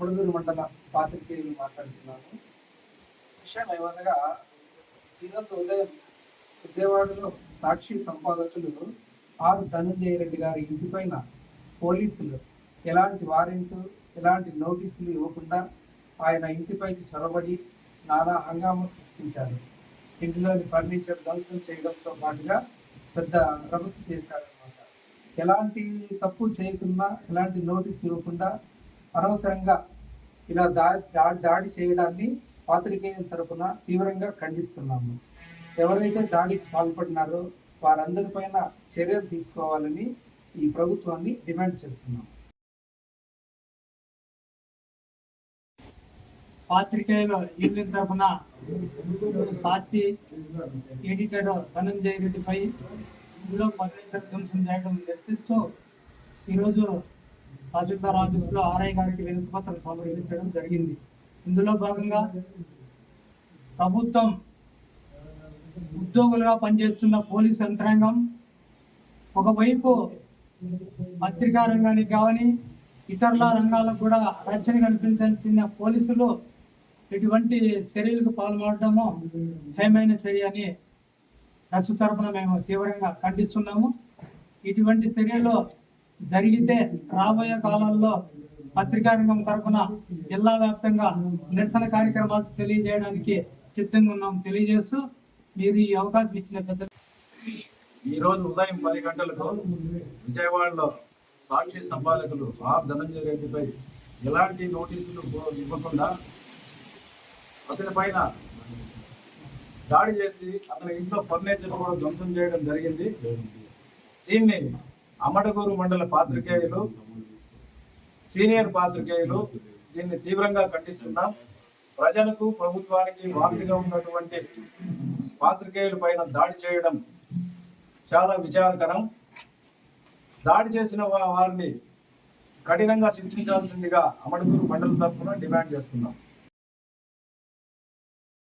ముడుదూరు మండల పాత్రికేయులు మాట్లాడుతున్నాను. విషయం ఏమనగా ఈరోజు ఉదయం విజయవాడలో సాక్షి సంపాదకులు ఆర్ ధనంజయ రెడ్డి గారి ఇంటిపైన పోలీసులు ఎలాంటి వారెంట్ ఎలాంటి నోటీసులు ఇవ్వకుండా ఆయన ఇంటిపైకి చొరబడి నానా హంగామం సృష్టించారు. ఇంటిలోని ఫర్నిచర్ ధ్వంసం చేయడంతో పాటుగా పెద్ద రభస చేశారనమాట ఎలాంటి తప్పు చేయకుండా ఎలాంటి నోటీస్ ఇవ్వకుండా అనవసరంగా ఇలా దా- దాడి చేయడాన్ని పాత్రికేయుల తరపున తీవ్రంగా ఖండిస్తున్నాము. ఎవరైతే దాడికి పాల్పడినారో వారందరిపైన చర్యలు తీసుకోవాలని ఈ ప్రభుత్వాన్ని డిమాండ్ చేస్తున్నాం. పాత్రికేయులు యూనియన్ తరఫున సాక్షి ఎడిటర్ ధనంజయ రెడ్డిపై ఇందులో ఫర్నిచర్ ధ్వంసం చేయడం నిర్శిస్తూ ఈరోజు తహసీల్దార్ ఆఫీసులో ఆర్ఐ గారికి వినతి పత్రం సమర్పించడం జరిగింది. ఇందులో భాగంగా ప్రభుత్వం ఉద్యోగులుగా పనిచేస్తున్న పోలీస్ యంత్రాంగం ఒకవైపు పత్రికా రంగానికి కానీ ఇతరుల రంగాలకు కూడా రక్షణ కల్పించాల్సిన పోలీసులు ఇటువంటి చర్యలకు పాల్పడటము హేమైన చర్య అని రసు తరపున మేము తీవ్రంగా ఖండిస్తున్నాము. ఇటువంటి చర్యలో జరిగితే రాబోయే కాలాల్లో పత్రికా రంగం తరపున జిల్లా వ్యాప్తంగా నిరసన కార్యక్రమాలు తెలియజేయడానికి సిద్ధంగా ఉన్నాం. తెలియజేస్తూ మీరు ఈ అవకాశం ఇచ్చిన పెద్ద ఈ రోజు ఉదయం పది గంటలకు విజయవాడలో సాక్షి సంపాదకులు ఆర్ ధనంజయ రెడ్డిపై ఎలాంటి నోటీసులు ఇవ్వకుండా అతని పైన దాడి చేసి అతని ఇంట్లో ఫర్నిచర్ కూడా ధ్వంసం చేయడం జరిగింది. దీన్ని అమటగూరు మండల పాత్రికేయులు సీనియర్ పాత్రికేయులు దీన్ని తీవ్రంగా ఖండిస్తున్నాం. ప్రజలకు ప్రభుత్వానికి వార్తగా ఉన్నటువంటి పాత్రికేయుల పైన దాడి చేయడం చాలా విచారకరం. దాడి చేసిన వారిని కఠినంగా శిక్షించాల్సిందిగా అమడుగురు మండల తరఫున డిమాండ్ చేస్తున్నాం.